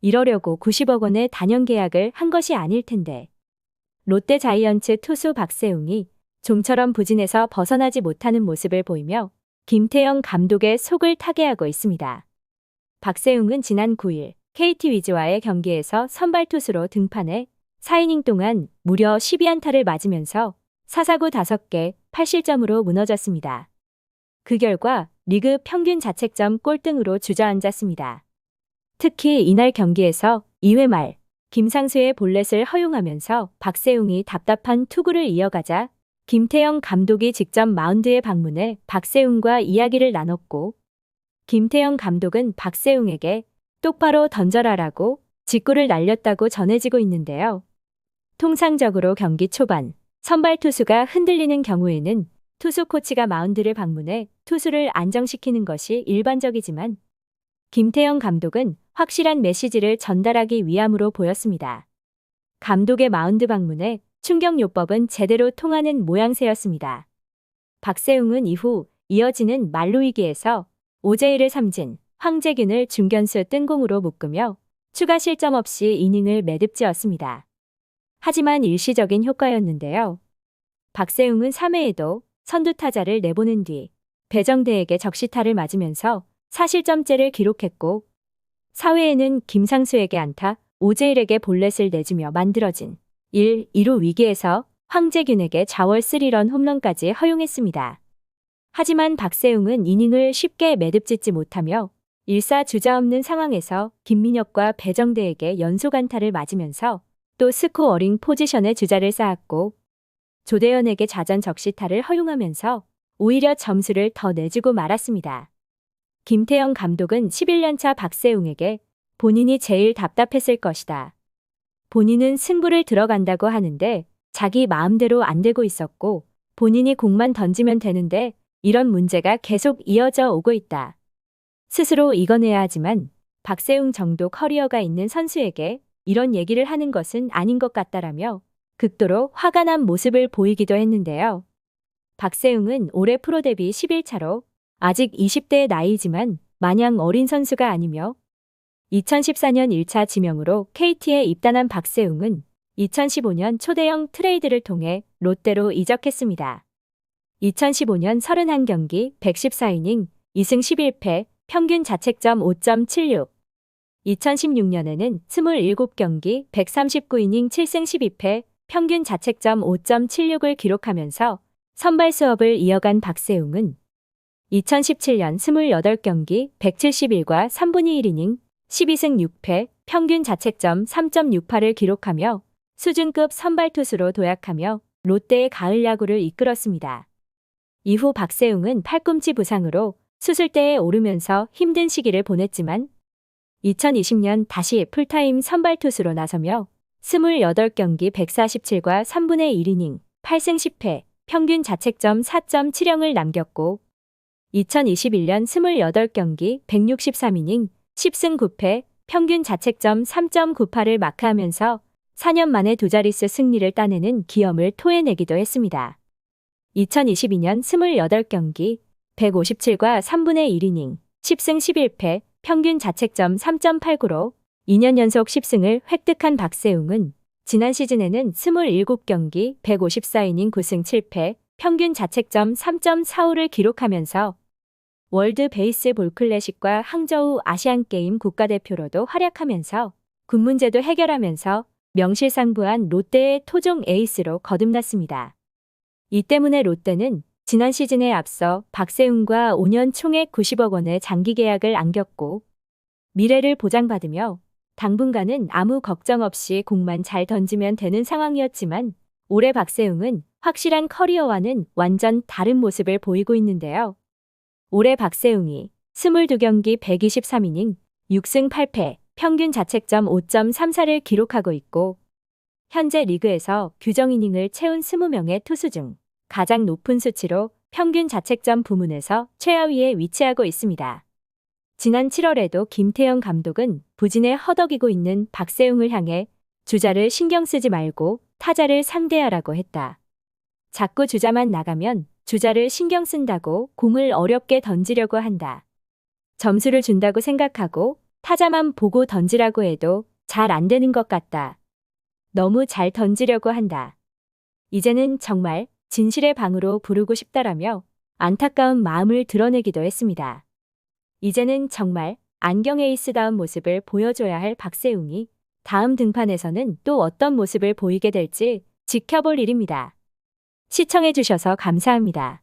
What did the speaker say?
이러려고 90억 원의 단연 계약을 한 것이 아닐 텐데. 롯데 자이언츠 투수 박세웅이 좀처럼 부진에서 벗어나지 못하는 모습을 보이며 김태형 감독의 속을 타게 하고 있습니다. 박세웅은 지난 9일 KT 위즈와의 경기에서 선발 투수로 등판해 4이닝 동안 무려 12안타를 맞으면서 사사구 5개 8실점으로 무너졌습니다. 그 결과 리그 평균 자책점 꼴등으로 주저앉았습니다. 특히 이날 경기에서 2회 말 김상수의 볼넷을 허용하면서 박세웅이 답답한 투구를 이어가자 김태형 감독이 직접 마운드에 방문해 박세웅과 이야기를 나눴고 김태형 감독은 박세웅에게 똑바로 던져라라고 직구를 날렸다고 전해지고 있는데요. 통상적으로 경기 초반 선발 투수가 흔들리는 경우에는 투수 코치가 마운드를 방문해 투수를 안정시키는 것이 일반적이지만 김태형 감독은 확실한 메시지를 전달하기 위함으로 보였습니다. 감독의 마운드 방문에 충격요법은 제대로 통하는 모양새였습니다. 박세웅은 이후 이어지는 만루위기에서 오재일을 삼진, 황재균을 중견수 뜬공으로 묶으며 추가 실점 없이 이닝을 매듭지었습니다. 하지만 일시적인 효과였는데요. 박세웅은 3회에도 선두 타자를 내보낸 뒤 배정대에게 적시타를 맞으면서 4실점째를 기록했고 4회에는 김상수에게 안타, 오재일에게 볼넷을 내주며 만들어진 1, 2루 위기에서 황재균에게 자월 3런 홈런까지 허용했습니다. 하지만 박세웅은 이닝을 쉽게 매듭짓지 못하며 1사 주자 없는 상황에서 김민혁과 배정대에게 연속 안타를 맞으면서 또 스코어링 포지션에 주자를 쌓았고 조대현에게 자전 적시타를 허용하면서 오히려 점수를 더 내주고 말았습니다. 김태형 감독은 11년차 박세웅에게 본인이 제일 답답했을 것이다. 본인은 승부를 들어간다고 하는데 자기 마음대로 안 되고 있었고 본인이 공만 던지면 되는데 이런 문제가 계속 이어져 오고 있다. 스스로 이겨내야 하지만 박세웅 정도 커리어가 있는 선수에게 이런 얘기를 하는 것은 아닌 것 같다라며 극도로 화가 난 모습을 보이기도 했는데요. 박세웅은 올해 프로 데뷔 11차로 아직 20대의 나이지만 마냥 어린 선수가 아니며 2014년 1차 지명으로 KT에 입단한 박세웅은 2015년 초대형 트레이드를 통해 롯데로 이적했습니다. 2015년 31경기 114이닝 2승 11패 평균 자책점 5.76 2016년에는 27경기 139이닝 7승 12패 평균 자책점 5.76을 기록하면서 선발 수업을 이어간 박세웅은 2017년 28경기 171과 3분의 1이닝 12승 6패 평균 자책점 3.68을 기록하며 수준급 선발 투수로 도약하며 롯데의 가을 야구를 이끌었습니다. 이후 박세웅은 팔꿈치 부상으로 수술대에 오르면서 힘든 시기를 보냈지만 2020년 다시 풀타임 선발 투수로 나서며 28경기 147과 3분의 1이닝 8승 10패 평균 자책점 4.70을 남겼고 2021년 28경기 163이닝 10승 9패 평균 자책점 3.98을 마크하면서 4년 만에 두 자릿수 승리를 따내는 기염을 토해내기도 했습니다. 2022년 28경기 157과 3분의 1이닝 10승 11패 평균 자책점 3.89로 2년 연속 10승을 획득한 박세웅은 지난 시즌에는 27경기 154이닝 9승 7패 평균 자책점 3.45를 기록하면서 월드 베이스볼 클래식과 항저우 아시안게임 국가대표로도 활약하면서 군 문제도 해결하면서 명실상부한 롯데의 토종 에이스로 거듭났습니다. 이 때문에 롯데는 지난 시즌에 앞서 박세웅과 5년 총액 90억 원의 장기 계약을 안겼고 미래를 보장받으며 당분간은 아무 걱정 없이 공만 잘 던지면 되는 상황이었지만 올해 박세웅은 확실한 커리어와는 완전 다른 모습을 보이고 있는데요. 올해 박세웅이 22경기 123이닝 6승 8패 평균 자책점 5.34를 기록하고 있고 현재 리그에서 규정 이닝을 채운 20명의 투수 중 가장 높은 수치로 평균 자책점 부문에서 최하위에 위치하고 있습니다. 지난 7월에도 김태형 감독은 부진에 허덕이고 있는 박세웅을 향해 주자를 신경 쓰지 말고 타자를 상대하라고 했다. 자꾸 주자만 나가면 주자를 신경 쓴다고 공을 어렵게 던지려고 한다. 점수를 준다고 생각하고 타자만 보고 던지라고 해도 잘 안 되는 것 같다. 너무 잘 던지려고 한다. 이제는 정말 진실의 방으로 부르고 싶다라며 안타까운 마음을 드러내기도 했습니다. 이제는 정말 안경 에이스다운 모습을 보여줘야 할 박세웅이 다음 등판에서는 또 어떤 모습을 보이게 될지 지켜볼 일입니다. 시청해주셔서 감사합니다.